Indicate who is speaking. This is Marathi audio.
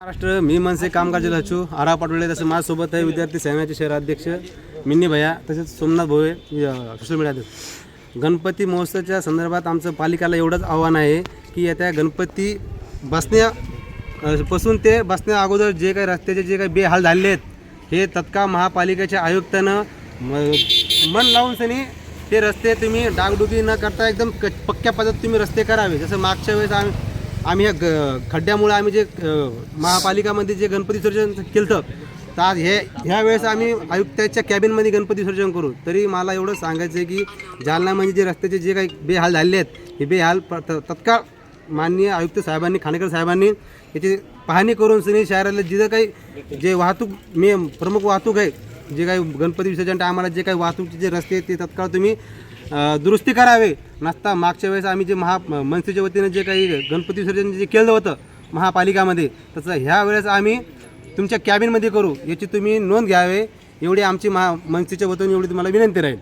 Speaker 1: महाराष्ट्र मी मनसे कामकाजी लचू आरा पाटोळे तसं माझ्यासोबत आहे विद्यार्थी सेनेचे शहराध्यक्ष मिन्नी भैया तसेच सोमनाथ भोवे सोशल मीडिया गणपती महोत्सवाच्या संदर्भात आमचं पालिकाला एवढंच आव्हान आहे की येत्या गणपती बसण्या पासून ते बसण्या अगोदर जे काही रस्त्याचे जे काही बेहाल झाले आहेत हे तत्काळ महापालिकेच्या आयुक्तानं म- मन लावून सनी ते रस्ते तुम्ही डागडुगी न करता एकदम क पक्क्या पद्धत तुम्ही रस्ते करावे. जसं मागच्या वेळेस आम्ही आम्ही या ग खड्ड्यामुळे आम्ही जे महापालिकामध्ये जे गणपती विसर्जन केलं तर आज हे ह्या वेळेस आम्ही आयुक्ताच्या कॅबिनमध्ये गणपती विसर्जन करू. तरी मला एवढं सांगायचं आहे की जालनामध्ये जे रस्त्याचे जे काही बेहाल झालेले आहेत हे बेहाल प- तत्काळ माननीय आयुक्त साहेबांनी खानेकर साहेबांनी याची पाहणी करून सनी शहराला जिथं काही जे वाहतूक मे प्रमुख वाहतूक आहे जे काही गणपती विसर्जन टायमाला जे काही वाहतूकचे जे रस्ते आहेत ते तत्काळ तुम्ही दुरुस्ती करावे. नसता मागच्या वेळेस आम्ही जे महा मनसेच्या वतीनं जे काही गणपती विसर्जन जे केलं होतं महापालिकामध्ये तसं ह्या वेळेस आम्ही तुमच्या कॅबिनमध्ये करू याची तुम्ही नोंद घ्यावे. एवढी आमची महा मनसेच्या वतीने एवढी तुम्हाला विनंती राहील.